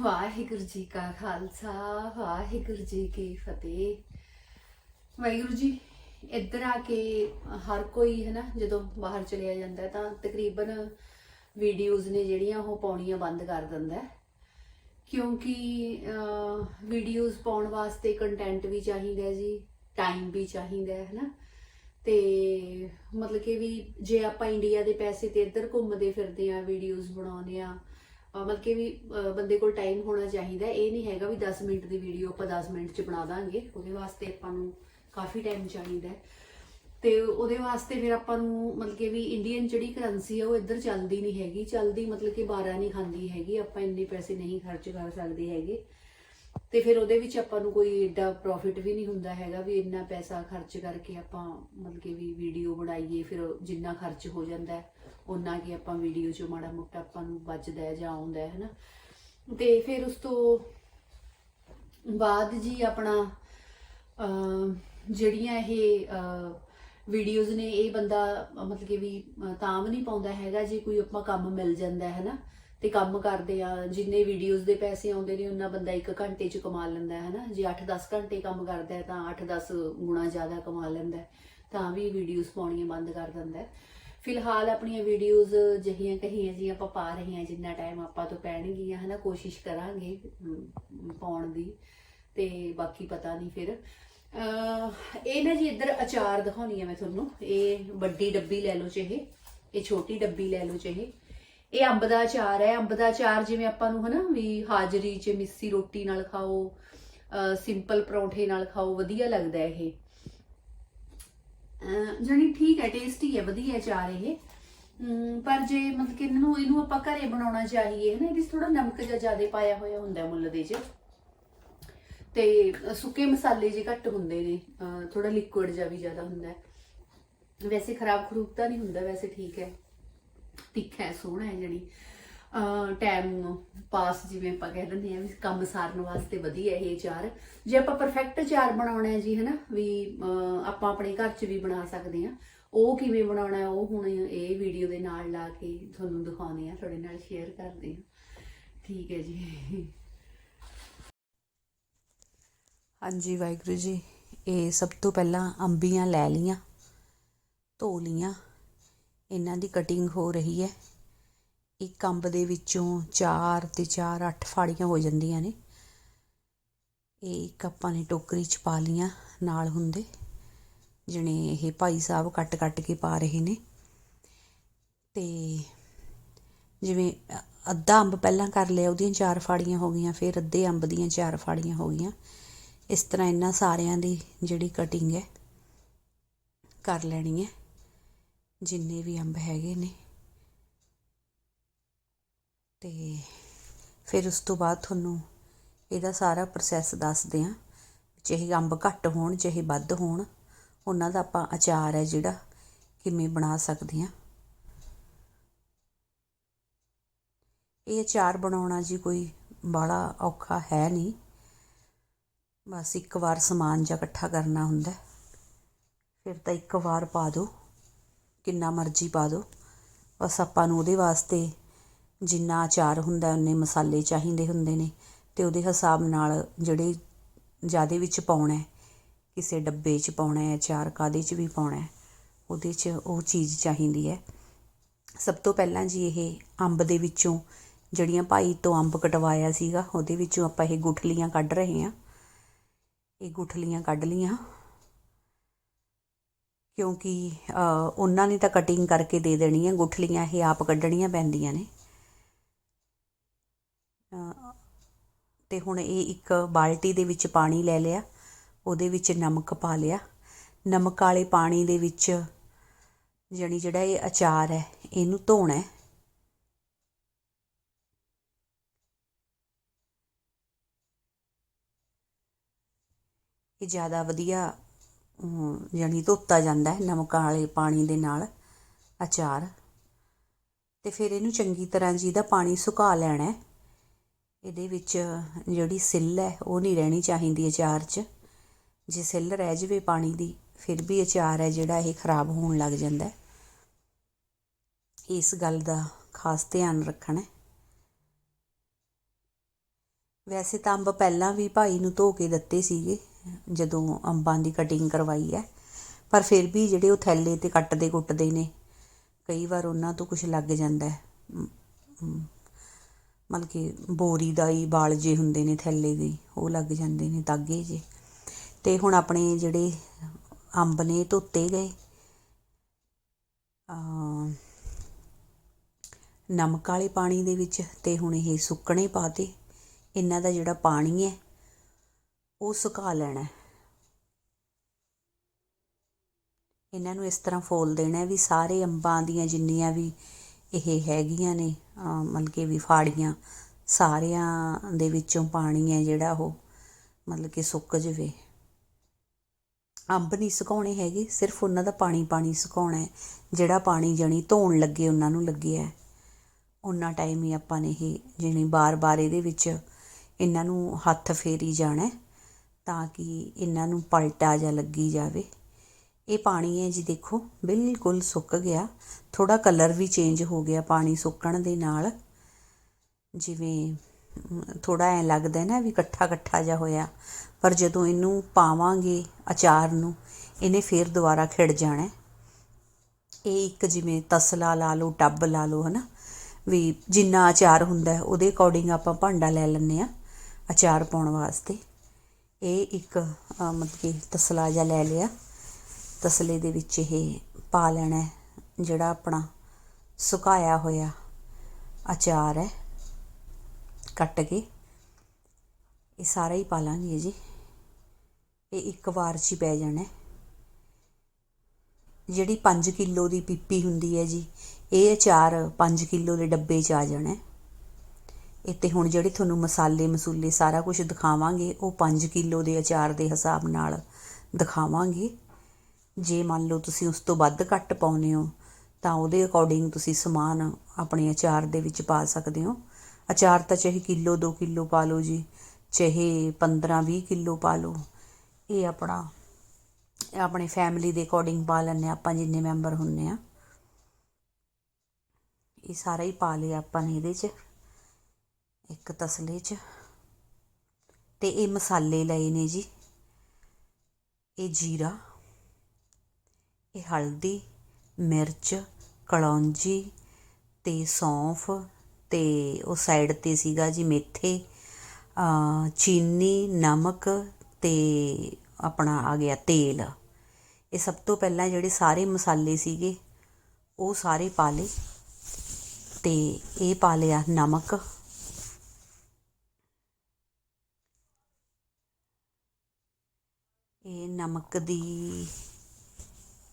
ਵਾਹਿਗੁਰੂ ਜੀ ਕਾ ਖਾਲਸਾ, ਵਾਹਿਗੁਰੂ ਜੀ ਕੀ ਫਤਿਹ। ਵਾਹਿਗੁਰੂ ਜੀ, ਇੱਧਰ ਆ ਕੇ ਹਰ ਕੋਈ ਹੈ ਨਾ ਜਦੋਂ ਬਾਹਰ ਚਲਿਆ ਜਾਂਦਾ ਤਾਂ ਤਕਰੀਬਨ ਵੀਡੀਓਜ਼ ਨੇ ਜਿਹੜੀਆਂ ਉਹ ਪਾਉਣੀਆਂ ਬੰਦ ਕਰ ਦਿੰਦਾ ਕਿਉਂਕਿ ਵੀਡੀਓਜ਼ ਪਾਉਣ ਵਾਸਤੇ ਕੰਟੈਂਟ ਵੀ ਚਾਹੀਦਾ ਜੀ ਟਾਈਮ ਵੀ ਚਾਹੀਦਾ ਹੈ ਨਾ ਤੇ ਮਤਲਬ ਕਿ ਵੀ ਜੇ ਆਪਾਂ ਇੰਡੀਆ ਦੇ ਪੈਸੇ ਤੇ ਇੱਧਰ ਘੁੰਮਦੇ ਫਿਰਦੇ ਆ ਵੀਡੀਓਜ਼ ਬਣਾਉਂਦੇ ਆ ਮਤਲਬ ਕਿ ਵੀ ਬੰਦੇ ਕੋਲ ਟਾਈਮ ਹੋਣਾ ਚਾਹੀਦਾ ਇਹ ਨਹੀਂ ਹੈਗਾ ਵੀ 10 ਮਿੰਟ ਦੀ ਵੀਡੀਓ ਆਪਾਂ 10 ਮਿੰਟ ਚ ਬਣਾ ਦਾਂਗੇ। ਉਹਦੇ ਵਾਸਤੇ ਆਪਾਂ ਨੂੰ ਕਾਫੀ ਟਾਈਮ ਚਾਹੀਦਾ ਹੈ। ਤੇ ਉਹਦੇ ਵਾਸਤੇ ਫਿਰ ਆਪਾਂ ਨੂੰ ਮਤਲਬ ਕਿ ਵੀ ਇੰਡੀਅਨ ਜਿਹੜੀ ਕਰੰਸੀ ਆ, ਉਹ ਇੱਧਰ ਚੱਲਦੀ ਨਹੀਂ ਹੈਗੀ। ਚੱਲਦੀ ਮਤਲਬ ਕਿ 12 ਨਹੀਂ ਖਾਂਦੀ ਹੈਗੀ। ਆਪਾਂ ਇੰਨੇ ਪੈਸੇ ਨਹੀਂ ਖਰਚ ਕਰ ਸਕਦੇ ਹੈਗੇ। ਤੇ ਫਿਰ ਉਹਦੇ ਵਿੱਚ ਆਪਾਂ ਨੂੰ ਕੋਈ ਏਡਾ ਪ੍ਰੋਫਿਟ ਵੀ ਨਹੀਂ ਹੁੰਦਾ ਹੈਗਾ ਵੀ ਇੰਨਾ ਪੈਸਾ ਖਰਚ ਕਰਕੇ ਆਪਾਂ ਮਤਲਬ ਕਿ ਵੀ ਵੀਡੀਓ ਬਣਾਈਏ, ਫਿਰ ਜਿੰਨਾ ਖਰਚ ਹੋ ਜਾਂਦਾ ਉਹਨਾਂ ਕੀ ਆਪਾਂ ਵੀਡੀਓ 'ਚ ਮਾੜਾ ਮੋਟਾ ਆਪਾਂ ਨੂੰ ਬਚਦਾ ਜਾਂ ਆਉਂਦਾ ਹੈ, ਹਨਾ? ਤੇ ਫਿਰ ਉਸ ਤੋਂ ਬਾਅਦ ਜੀ ਆਪਣਾ ਜਿਹੜੀਆਂ ਇਹ ਵੀਡੀਓਜ਼ ਨੇ, ਇਹ ਬੰਦਾ ਮਤਲਬ ਕਿ ਵੀ ਤਾਂ ਵੀ ਨਹੀਂ ਪਾਉਂਦਾ ਹੈਗਾ ਜੇ ਕੋਈ ਆਪਾਂ ਕੰਮ ਮਿਲ ਜਾਂਦਾ ਹੈ ਨਾ ਤੇ ਕੰਮ ਕਰਦੇ ਆ, ਜਿੰਨੇ ਵੀਡੀਓਜ਼ ਦੇ ਪੈਸੇ ਆਉਂਦੇ ਨੇ, ਉਹਨਾਂ ਬੰਦਾ 1 ਘੰਟੇ 'ਚ ਕਮਾ ਲੈਂਦਾ ਹੈ ਨਾ ਜੇ 8-10 ਘੰਟੇ ਕੰਮ ਕਰਦਾ ਹੈ, ਤਾਂ 8-10 ਗੁਣਾ ਜ਼ਿਆਦਾ ਕਮਾ ਲੈਂਦਾ ਤਾਂ ਵੀ ਵੀਡੀਓਜ਼ ਪਾਉਣੀਆਂ ਬੰਦ ਕਰ ਦਿੰਦਾ ਹੈ। ਫਿਲਹਾਲ ਆਪਣੀਆਂ ਵੀਡੀਓਜ਼ ਜਹੀਆਂ ਕਹੀਆਂ ਜੀ ਆਪਾਂ ਪਾ ਰਹੇ ਹਾਂ, ਜਿੰਨਾ ਟਾਈਮ ਆਪਾਂ ਤੋਂ ਪੈਣਗੀਆਂ, ਹਨਾ? ਕੋਸ਼ਿਸ਼ ਕਰਾਂਗੇ ਪਾਉਣ ਦੀ, ਤੇ ਬਾਕੀ ਪਤਾ ਨਹੀਂ ਫਿਰ। ਇਹ ਨਾ ਜੀ ਇੱਧਰ ਅਚਾਰ ਦਿਖਾਉਣੀ ਆ ਮੈਂ ਤੁਹਾਨੂੰ। ਇਹ ਵੱਡੀ ਡੱਬੀ ਲੈ ਲਓ ਚਾਹੇ, ਇਹ ਛੋਟੀ ਡੱਬੀ ਲੈ ਲਓ ਚਾਹੇ। ਇਹ ਅੰਬ ਦਾ ਅਚਾਰ ਹੈ, ਅੰਬ ਦਾ ਅਚਾਰ ਜਿਵੇਂ ਆਪਾਂ ਨੂੰ ਹਨਾ ਵੀ ਹਾਜ਼ਰੀ 'ਚ ਮਿੱਸੀ ਰੋਟੀ ਨਾਲ ਖਾਓ ਸਿੰਪਲ ਪਰੌਂਠੇ ਨਾਲ ਖਾਓ, ਵਧੀਆ ਲੱਗਦਾ ਇਹ। ਅਹ ਜਾਣੀ ਠੀਕ ਹੈ ਟੇਸਟੀ ਹੈ, ਵਧੀਆ ਅਚਾਰ ਇਹ। ਪਰ ਜੇ ਮਤਲਬ ਕਿ ਇਹਨੂੰ ਇਹਨੂੰ ਆਪਾਂ ਘਰੇ ਬਣਾਉਣਾ ਚਾਹੀਏ ਹਨਾ, ਇਹਦੇ 'ਚ ਥੋੜਾ ਨਮਕ ਜਿਹਾ ਜ਼ਿਆਦਾ ਪਾਇਆ ਹੋਇਆ ਹੁੰਦਾ ਮੁੱਲ ਦੇ 'ਚ। ਤੇ ਸੁੱਕੇ ਮਸਾਲੇ ਜੇ ਘੱਟ ਹੁੰਦੇ ਨੇ ਥੋੜਾ ਲਿਕੁਇਡ ਜਿਹਾ ਵੀ ਜ਼ਿਆਦਾ ਹੁੰਦਾ ਵੈਸੇ ਖਰਾਬ ਖਰੂਬ ਤਾਂ ਨਹੀਂ ਹੁੰਦਾ, ਵੈਸੇ ਠੀਕ ਹੈ। ਤਿੱਖਾ ਹੈ, ਸੋਹਣਾ ਹੈ ਜਿਹੜੀ ਟਾਈਮ ਪਾਸ ਜਿਵੇਂ ਆਪਾਂ ਕਹਿ ਦਿੰਦੇ ਆ ਵੀ ਕੰਮ ਸਾਰਨ ਵਾਸਤੇ ਵਧੀਆ ਇਹ ਚਾਰ। ਜੇ ਆਪਾਂ ਪਰਫੈਕਟ ਚਾਰ ਬਣਾਉਣਾ ਹੈ ਜੀ, ਹਨਾ, ਵੀ ਆਪਾਂ ਆਪਣੇ ਘਰ 'ਚ ਵੀ ਬਣਾ ਸਕਦੇ ਆ ਉਹ ਕਿਵੇਂ ਬਣਾਉਣਾ ਹੈ, ਉਹ ਹੁਣ ਇਹ ਵੀਡੀਓ ਦੇ ਨਾਲ ਲਾ ਕੇ ਤੁਹਾਨੂੰ ਦਿਖਾਉਂਦੇ ਆ ਤੁਹਾਡੇ ਨਾਲ ਸ਼ੇਅਰ ਕਰਦੇ ਆ ਠੀਕ ਹੈ ਜੀ। ਹਾਂਜੀ, ਵਾਹਿਗੁਰੂ ਜੀ, ਇਹ ਸਭ ਤੋਂ ਪਹਿਲਾਂ ਅੰਬੀਆਂ ਲੈ ਲੀਆਂ ਧੋ ਲੀਆਂ ਇਹਨਾਂ ਦੀ ਕਟਿੰਗ ਹੋ ਰਹੀ ਹੈ। ਇੱਕ ਅੰਬ ਦੇ ਵਿੱਚੋਂ ਚਾਰ ਤੇ 4 8 ਫਾੜੀਆਂ ਹੋ ਜਾਂਦੀਆਂ ਨੇ। ਇਹ ਇੱਕ ਆਪਾਂ ਨੇ ਟੋਕਰੀ ਚ ਪਾ ਲੀਆਂ ਨਾਲ ਹੁੰਦੇ ਜਣੇ ਇਹ ਭਾਈ ਸਾਹਿਬ ਕੱਟ ਕੱਟ ਕੇ ਪਾ ਰਹੇ ਨੇ। ਤੇ ਜਿਵੇਂ ਅੱਧਾ ਅੰਬ ਪਹਿਲਾਂ ਕਰ ਲਿਆ, ਉਹਦੀਆਂ ਚਾਰ ਫਾੜੀਆਂ ਹੋ ਗਈਆਂ, ਫਿਰ ਅੱਧੇ ਅੰਬ ਦੀਆਂ ਚਾਰ ਫਾੜੀਆਂ ਹੋ ਗਈਆਂ। ਇਸ ਤਰ੍ਹਾਂ ਇਹਨਾਂ ਸਾਰਿਆਂ ਦੀ ਜਿਹੜੀ ਕਟਿੰਗ ਹੈ, ਕਰ ਲੈਣੀ ਹੈ। ਜਿੰਨੇ ਵੀ ਅੰਬ ਹੈਗੇ ਨੇ। ਤੇ ਫਿਰ ਉਸ ਤੋਂ ਬਾਅਦ ਤੁਹਾਨੂੰ ਇਹਦਾ ਸਾਰਾ ਪ੍ਰੋਸੈਸ ਦੱਸਦੇ ਹਾਂ ਚਾਹੇ ਅੰਬ ਘੱਟ ਹੋਣ ਚਾਹੇ ਵੱਧ ਹੋਣ, ਉਹਨਾਂ ਦਾ ਆਪਾਂ ਅਚਾਰ ਹੈ ਜਿਹੜਾ ਕਿਵੇਂ ਬਣਾ ਸਕਦੇ ਹਾਂ ਇਹ ਅਚਾਰ ਬਣਾਉਣਾ ਜੀ ਕੋਈ ਬੜਾ ਔਖਾ ਹੈ ਨਹੀਂ। ਬਸ ਇੱਕ ਵਾਰ ਸਮਾਨ ਜਾਂ ਇਕੱਠਾ ਕਰਨਾ ਹੁੰਦਾ। ਫਿਰ ਤਾਂ ਇੱਕ ਵਾਰ ਪਾ ਦਿਓ। ਕਿੰਨਾ ਮਰਜ਼ੀ ਪਾ ਦਿਓ। ਬਸ ਆਪਾਂ ਨੂੰ ਉਹਦੇ ਵਾਸਤੇ ਜਿੰਨਾ ਅਚਾਰ ਹੁੰਦਾ, ਉਨੇ ਮਸਾਲੇ ਚਾਹੀਦੇ ਹੁੰਦੇ ਨੇ ਅਤੇ ਉਹਦੇ ਹਿਸਾਬ ਨਾਲ ਜਿਹੜੇ ਜਿਆਦੇ ਵਿੱਚ ਪਾਉਣਾ ਕਿਸੇ ਡੱਬੇ 'ਚ ਪਾਉਣਾ ਅਚਾਰ ਕਾਹਦੇ 'ਚ ਵੀ ਪਾਉਣਾ ਉਹਦੇ 'ਚ ਉਹ ਚੀਜ਼ ਚਾਹੀਦੀ ਹੈ। ਸਭ ਤੋਂ ਪਹਿਲਾਂ ਜੀ ਇਹ ਅੰਬ ਦੇ ਵਿੱਚੋਂ ਜਿਹੜੀਆਂ ਭਾਈ ਤੋਂ ਅੰਬ ਕਟਵਾਇਆ ਸੀਗਾ, ਉਹਦੇ ਵਿੱਚੋਂ ਆਪਾਂ ਇਹ ਗੁਠਲੀਆਂ ਕੱਢ ਰਹੇ ਹਾਂ। ਇਹ ਗੁਠਲੀਆਂ ਕੱਢ ਲੀਆਂ ਕਿਉਂਕਿ ਉਹਨਾਂ ਨੇ ਤਾਂ ਕਟਿੰਗ ਕਰਕੇ ਦੇ ਦੇਣੀ ਹੈ ਗੁਠਲੀਆਂ ਇਹ ਆਪ ਕੱਢਣੀਆਂ ਪੈਂਦੀਆਂ ਨੇ। ਅ, ਤੇ ਹੁਣ ਇਹ ਇੱਕ ਬਾਲਟੀ ਦੇ ਵਿੱਚ ਪਾਣੀ ਲੈ ਲਿਆ ਉਹਦੇ ਵਿੱਚ ਨਮਕ ਪਾ ਲਿਆ। ਨਮਕ ਵਾਲੇ ਪਾਣੀ ਦੇ ਵਿੱਚ ਜਾਣੀ ਜਿਹੜਾ ਇਹ ਅਚਾਰ ਹੈ ਇਹਨੂੰ ਧੋਣਾ ਹੈ। ਇਹ ਜ਼ਿਆਦਾ ਵਧੀਆ ਅਮ, ਜਾਣੀ ਧੋਤਾ ਜਾਂਦਾ ਹੈ ਨਮਕ ਵਾਲੇ ਪਾਣੀ ਦੇ ਨਾਲ ਅਚਾਰ। ਤੇ ਫਿਰ ਇਹਨੂੰ ਚੰਗੀ ਤਰ੍ਹਾਂ ਜੀ ਦਾ ਪਾਣੀ ਸੁਕਾ ਲੈਣਾ ਇਹਦੇ ਵਿੱਚ ਜਿਹੜੀ ਸਿੱਲ ਹੈ ਉਹ ਨਹੀਂ ਰਹਿਣੀ ਚਾਹੀਦੀ ਅਚਾਰ 'ਚ। ਜੇ ਸਿੱਲ ਰਹਿ ਜਵੇ ਪਾਣੀ ਦੀ ਫਿਰ ਵੀ ਅਚਾਰ ਹੈ ਜਿਹੜਾ ਇਹ ਖਰਾਬ ਹੋਣ ਲੱਗ ਜਾਂਦਾ ਇਸ ਗੱਲ ਦਾ ਖਾਸ ਧਿਆਨ ਰੱਖਣਾ ਵੈਸੇ ਤਾਂ ਅੰਬ ਪਹਿਲਾਂ ਵੀ ਭਾਈ ਨੂੰ ਧੋ ਕੇ ਦਿੱਤੇ ਸੀਗੇ। ਜਦੋਂ ਅੰਬਾਂ ਦੀ ਕਟਿੰਗ ਕਰਵਾਈ ਹੈ। ਪਰ ਫਿਰ ਵੀ ਜਿਹੜੇ ਉਹ ਥੈਲੇ ਤੇ ਕੱਟਦੇ ਕੁੱਟਦੇ ਨੇ, ਕਈ ਵਾਰ ਉਹਨਾਂ ਤੋਂ ਕੁਝ ਲੱਗ ਜਾਂਦਾ ਮਤਲਬ ਕਿ ਬੋਰੀ ਦਾ ਹੀ ਵਾਲ ਜੇ ਹੁੰਦੇ ਨੇ ਥੈਲੇ ਦੇ, ਉਹ ਲੱਗ ਜਾਂਦੇ ਨੇ ਤਾਗੇ ਜੇ। ਤੇ ਹੁਣ ਆਪਣੇ ਜਿਹੜੇ ਅੰਬ ਨੇ ਧੋਤੇ ਗਏ। ਨਮਕ ਵਾਲੇ ਪਾਣੀ ਦੇ ਵਿੱਚ ਤੇ ਹੁਣ ਇਹ ਸੁੱਕਣੇ ਪਾਤੇ ਇਹਨਾਂ ਦਾ ਜਿਹੜਾ ਪਾਣੀ ਹੈ ਉਹ ਸੁਕਾ ਲੈਣਾ ਇਹਨਾਂ ਨੂੰ ਇਸ ਤਰ੍ਹਾਂ ਫੋਲ ਦੇਣਾ ਵੀ ਸਾਰੇ ਅੰਬਾਂ ਦੀਆਂ ਜਿੰਨੀਆਂ ਵੀ ਇਹ ਹੈਗੀਆਂ ਨੇ ਮਤਲਬ ਕਿ ਵੀ ਫਾੜੀਆਂ, ਸਾਰਿਆਂ ਦੇ ਵਿੱਚੋਂ ਪਾਣੀ ਹੈ ਜਿਹੜਾ ਉਹ ਮਤਲਬ ਕਿ ਸੁੱਕ ਜਵੇ। ਅੰਬ ਨਹੀਂ ਸੁਕਾਉਣੇ ਹੈਗੇ, ਸਿਰਫ ਉਹਨਾਂ ਦਾ ਪਾਣੀ ਪਾਣੀ ਸੁਕਾਉਣਾ ਹੈ, ਜਿਹੜਾ ਪਾਣੀ ਜਣੀ ਧੋਣ ਲੱਗੇ ਉਹਨਾਂ ਨੂੰ ਲੱਗਿਆ ਉਹਨਾਂ ਟਾਈਮ ਹੀ ਆਪਾਂ ਨੇ ਇਹ ਜਿਹਨੀ ਬਾਰ-ਬਾਰ ਇਹਦੇ ਵਿੱਚ ਇਹਨਾਂ ਨੂੰ ਹੱਥ ਫੇਰੀ ਜਾਣਾ ਤਾਂ ਕਿ ਇਹਨਾਂ ਨੂੰ ਪਲਟਾ ਜਿਹਾ ਲੱਗੀ ਜਾਵੇ। ਇਹ ਪਾਣੀ ਹੈ ਜੀ ਦੇਖੋ, ਬਿਲਕੁਲ ਸੁੱਕ ਗਿਆ। ਥੋੜਾ ਕਲਰ ਵੀ ਚੇਂਜ ਹੋ ਗਿਆ ਪਾਣੀ ਸੁੱਕਣ ਦੇ ਨਾਲ। ਜਿਵੇਂ ਥੋੜਾ ਐ ਲੱਗਦਾ ਨਾ ਵੀ ਇਕੱਠਾ ਇਕੱਠਾ ਜਿਹਾ ਹੋਇਆ। ਪਰ ਜਦੋਂ ਇਹਨੂੰ ਪਾਵਾਂਗੇ ਅਚਾਰ ਨੂੰ, ਇਹਨੇ ਫੇਰ ਦੁਬਾਰਾ ਖਿੜ ਜਾਣਾ ਇਹ ਇੱਕ ਜਿਵੇਂ ਤਸਲਾ ਲਾ ਲਓ, ਟੱਬ ਲਾ ਲਓ, ਹਨਾ? ਵੀ ਜਿੰਨਾ ਅਚਾਰ ਹੁੰਦਾ ਉਹਦੇ ਅਕੋਰਡਿੰਗ ਆਪਾਂ ਭਾਂਡਾ ਲੈ ਲੈਂਦੇ ਆ ਅਚਾਰ ਪਾਉਣ ਵਾਸਤੇ। ਇਹ ਇੱਕ ਮਤਲਬ ਕਿ ਤਸਲਾ ਜਿਹਾ ਲੈ ਲਿਆ। ਤਸਲੇ ਦੇ ਵਿੱਚ ਇਹ ਪਾ ਲੈਣਾ ਜਿਹੜਾ ਆਪਣਾ ਸੁਕਾਇਆ ਹੋਇਆ ਅਚਾਰ ਹੈ। ਕੱਟ ਕੇ ਇਹ ਸਾਰਾ ਹੀ ਪਾ ਲਾਂਗੇ ਜੀ। ਇਹ ਇੱਕ ਵਾਰ 'ਚ ਹੀ ਪੈ ਜਾਣਾ ਜਿਹੜੀ 5 ਕਿਲੋ ਦੀ ਪੀਪੀ ਹੁੰਦੀ ਹੈ ਜੀ, ਇਹ ਅਚਾਰ 5 ਕਿਲੋ ਦੇ ਡੱਬੇ 'ਚ ਆ ਜਾਣਾ ਹੈ। ਇਹ ਤੇ ਹੁਣ ਜਿਹੜੇ ਤੁਹਾਨੂੰ ਮਸਾਲੇ, ਮਸੂਲੇ ਸਾਰਾ ਕੁਝ ਦਿਖਾਵਾਂਗੇ, ਉਹ 5 ਕਿਲੋ ਦੇ ਅਚਾਰ ਦੇ ਹਿਸਾਬ ਨਾਲ ਦਿਖਾਵਾਂਗੇ। ਜੇ ਮੰਨ ਲਓ ਤੁਸੀਂ ਉਸ ਤੋਂ ਵੱਧ ਘੱਟ ਪਾਉਨੇ ਹੋ, ਤਾਂ ਉਹਦੇ ਅਕੋਰਡਿੰਗ ਤੁਸੀਂ ਸਮਾਨ ਆਪਣੇ ਅਚਾਰ ਦੇ ਵਿੱਚ ਪਾ ਸਕਦੇ ਹੋ। ਅਚਾਰ ਤਾਂ ਚਾਹੇ ਕਿਲੋ 2 ਕਿਲੋ ਪਾ ਲਓ ਜੀ, ਚਾਹੇ 15 20 ਕਿਲੋ ਪਾ ਲਓ। ਇਹ ਆਪਣਾ ਆਪਣੇ ਫੈਮਿਲੀ ਦੇ ਅਕੋਰਡਿੰਗ ਪਾ ਲੈਂਦੇ ਹਾਂ ਆਪਾਂ, ਜਿੰਨੇ ਮੈਂਬਰ ਹੁੰਨੇ ਆ ਇਹ ਸਾਰਾ ਹੀ ਪਾ ਲਿਆ ਆਪਾਂ ਨੇ ਇਹਦੇ 'ਚ। ਇੱਕ ਤਸਲੇ 'ਚ ਤੇ ਇਹ ਮਸਾਲੇ ਲਏ ਨੇ ਜੀ। ਇਹ ਜੀਰਾ, ਇਹ ਹਲਦੀ, ਮਿਰਚ, ਕਲੌਂਜੀ ਤੇ ਸੌਂਫ ਤੇ ਉਹ ਸਾਈਡ ਤੇ ਸੀਗਾ ਜੀ ਮੇਥੇ ਚੀਨੀ, ਨਮਕ ਤੇ ਆਪਣਾ ਆ ਗਿਆ ਤੇਲ। ਇਹ ਸਭ ਤੋਂ ਪਹਿਲਾਂ ਜਿਹੜੇ ਸਾਰੇ ਮਸਾਲੇ ਸੀਗੇ ਉਹ ਸਾਰੇ ਪਾ ਲਏ ਤੇ ਇਹ ਪਾ ਲਿਆ ਨਮਕ। ਇਹ ਨਮਕ ਦੀ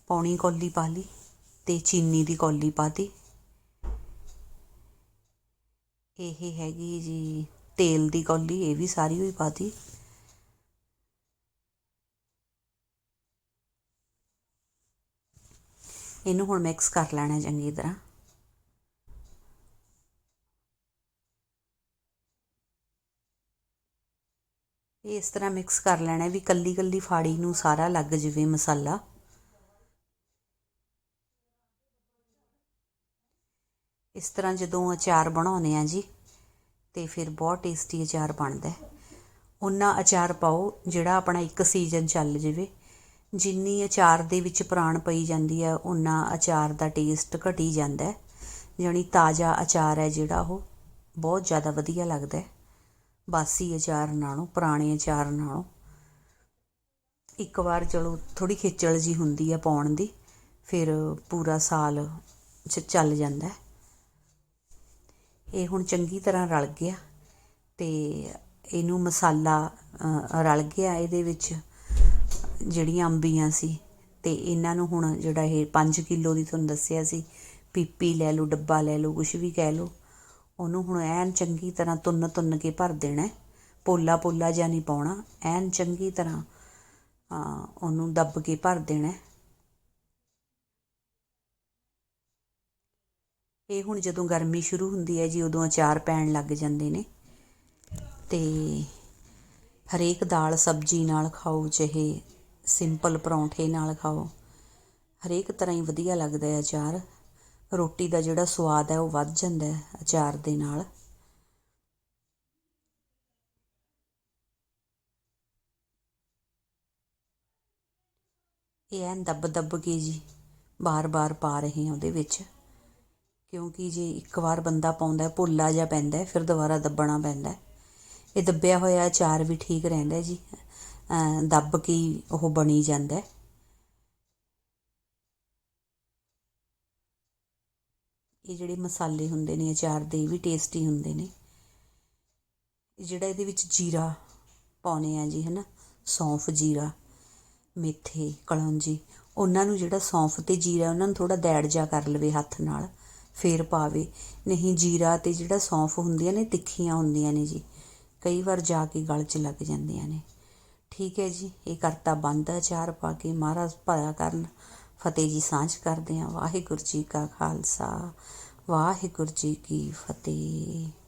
ਪੌਣੀ ਕੌਲੀ ਪਾ ਲਈ ਅਤੇ ਚੀਨੀ ਦੀ ਕੌਲੀ ਪਾ ਤੀ ਇਹ ਹੈਗੀ ਜੀ ਤੇਲ ਦੀ ਕੌਲੀ, ਇਹ ਵੀ ਸਾਰੀ ਹੋਈ ਪਾ ਤੀ ਇਹਨੂੰ ਹੁਣ ਮਿਕਸ ਕਰ ਲੈਣਾ ਚੰਗੀ ਤਰ੍ਹਾਂ। ਇਸ ਤਰ੍ਹਾਂ ਮਿਕਸ ਕਰ ਲੈਣਾ ਵੀ ਕੱਲੀ ਕੱਲੀ ਫਾੜੀ ਨੂੰ ਸਾਰਾ ਲੱਗ ਜਵੇ ਮਸਾਲਾ। ਇਸ ਤਰ੍ਹਾਂ ਜਦੋਂ ਅਚਾਰ ਬਣਾਉਨੇ ਆ ਜੀ, ਤੇ ਫਿਰ ਬਹੁਤ ਟੇਸਟੀ ਅਚਾਰ ਬਣਦਾ ਹੈ। ਉਹਨਾਂ ਅਚਾਰ ਪਾਓ ਜਿਹੜਾ ਆਪਣਾ ਇੱਕ ਸੀਜ਼ਨ ਚੱਲ ਜਾਵੇ। ਜਿੰਨੀ ਅਚਾਰ ਦੇ ਵਿੱਚ ਪ੍ਰਾਣ ਪਈ ਜਾਂਦੀ ਹੈ ਉਹਨਾਂ ਅਚਾਰ ਦਾ ਟੇਸਟ ਘਟੀ ਜਾਂਦਾ ਹੈ। ਜਾਣੀ ਤਾਜ਼ਾ ਅਚਾਰ ਹੈ ਜਿਹੜਾ ਉਹ, ਬਹੁਤ ਜ਼ਿਆਦਾ ਵਧੀਆ ਲੱਗਦਾ ਹੈ। ਬਾਸੀ ਅਚਾਰ ਨਾਲੋਂ, ਪੁਰਾਣੇ ਅਚਾਰ ਨਾਲੋਂ। ਇੱਕ ਵਾਰ ਚਲੋ ਥੋੜ੍ਹੀ ਖੇਚਲ ਜਿਹੀ ਹੁੰਦੀ ਹੈ ਪਾਉਣ ਦੀ, ਫਿਰ ਪੂਰਾ ਸਾਲ ਚ ਚੱਲ ਜਾਂਦਾ ਇਹ ਹੁਣ ਚੰਗੀ ਤਰ੍ਹਾਂ ਰਲ ਗਿਆ ਤੇ ਇਹਨੂੰ ਮਸਾਲਾ ਰਲ ਗਿਆ ਇਹਦੇ ਵਿੱਚ ਜਿਹੜੀਆਂ ਅੰਬੀਆਂ ਸੀ ਤੇ ਇਹਨਾਂ ਨੂੰ ਹੁਣ ਜਿਹੜਾ ਇਹ 5 ਕਿਲੋ ਦੀ ਤੁਹਾਨੂੰ ਦੱਸਿਆ ਸੀ ਪੀਪੀ ਲੈ ਲਓ, ਡੱਬਾ ਲੈ ਲਓ ਕੁਝ ਵੀ ਕਹਿ ਲਓ ਉਹਨੂੰ ਹੁਣ ਐਨ ਚੰਗੀ ਤਰ੍ਹਾਂ ਤੁੰਨ ਤੁੰਨ ਕੇ ਭਰ ਦੇਣਾ ਹੈ। ਪੋਲਾ ਪੋਲਾ ਜਿਹਾ ਨਹੀਂ ਪਾਉਣਾ। ਐਨ ਚੰਗੀ ਤਰ੍ਹਾਂ ਉਹਨੂੰ ਦੱਬ ਕੇ ਭਰ ਦੇਣਾ ਇਹ ਹੁਣ ਜਦੋਂ ਗਰਮੀ ਸ਼ੁਰੂ ਹੁੰਦੀ ਹੈ ਜੀ, ਉਦੋਂ ਅਚਾਰ ਪੈਣ ਲੱਗ ਜਾਂਦੇ ਨੇ। ਤੇ ਹਰੇਕ ਦਾਲ ਸਬਜ਼ੀ ਨਾਲ ਖਾਓ, ਚਾਹੇ ਸਿੰਪਲ ਪਰੌਂਠੇ ਨਾਲ ਖਾਓ। ਹਰੇਕ ਤਰ੍ਹਾਂ ਹੀ ਵਧੀਆ ਲੱਗਦਾ ਹੈ ਅਚਾਰ। ਰੋਟੀ ਦਾ ਜਿਹੜਾ ਸਵਾਦ ਹੈ ਉਹ ਵੱਧ ਜਾਂਦਾ ਹੈ ਅਚਾਰ ਦੇ ਨਾਲ। ਇਹ ਐਨ ਦੱਬ ਦੱਬ ਕੇ ਜੀ ਬਾਰ-ਬਾਰ ਪਾ ਰਹੇ ਹਾਂ ਉਹਦੇ ਵਿੱਚ, ਕਿਉਂਕਿ ਜੇ ਇੱਕ ਵਾਰ ਬੰਦਾ ਪਾਉਂਦਾ ਭੁੱਲਾ ਜਾਂ ਪੈਂਦਾ ਫਿਰ ਦੁਬਾਰਾ ਦੱਬਣਾ ਪੈਂਦਾ ਇਹ ਦੱਬਿਆ ਹੋਇਆ ਅਚਾਰ ਵੀ ਠੀਕ ਰਹਿੰਦਾ ਜੀ। ਦੱਬ ਕੇ ਉਹ ਬਣੀ ਜਾਂਦਾ ਇਹ ਜਿਹੜੇ ਮਸਾਲੇ ਹੁੰਦੇ ਨੇ, ਅਚਾਰ ਦੇ ਇਹ ਵੀ ਟੇਸਟੀ ਹੁੰਦੇ ਨੇ। ਜਿਹੜਾ ਇਹਦੇ ਵਿੱਚ ਜੀਰਾ ਪਾਉਨੇ ਆ ਜੀ, ਹਨਾ? ਸੌਂਫ, ਜੀਰਾ, ਮੇਥੇ, ਕਲੌਂਜੀ। ਉਹਨਾਂ ਨੂੰ ਜਿਹੜਾ ਸੌਂਫ ਤੇ ਜੀਰਾ, ਉਹਨਾਂ ਨੂੰ ਥੋੜਾ ਦੈੜ ਜਾ ਕਰ ਲਵੇ ਹੱਥ ਨਾਲ, ਫੇਰ ਪਾਵੇ। ਨਹੀਂ, ਜੀਰਾ ਤੇ ਜਿਹੜਾ ਸੌਂਫ ਹੁੰਦੀਆਂ ਨੇ, ਤਿੱਖੀਆਂ ਹੁੰਦੀਆਂ ਨੇ ਜੀ, ਕਈ ਵਾਰ ਜਾ ਕੇ ਗਲ 'ਚ ਲੱਗ ਜਾਂਦੀਆਂ ਨੇ। ਠੀਕ ਹੈ ਜੀ, ਇਹ ਕਰਤਾ ਬੰਦ ਅਚਾਰ ਪਾ ਕੇ, ਮਹਾਰਾਜ ਭਲਾ ਕਰਨ। ਫਤਿਹ ਜੀ ਸਾਂਝ ਕਰਦੇ ਹਾਂ। ਵਾਹਿਗੁਰੂ ਜੀ ਕਾ ਖਾਲਸਾ ਵਾਹਿਗੁਰੂ ਜੀ ਕੀ ਫਤਿਹ।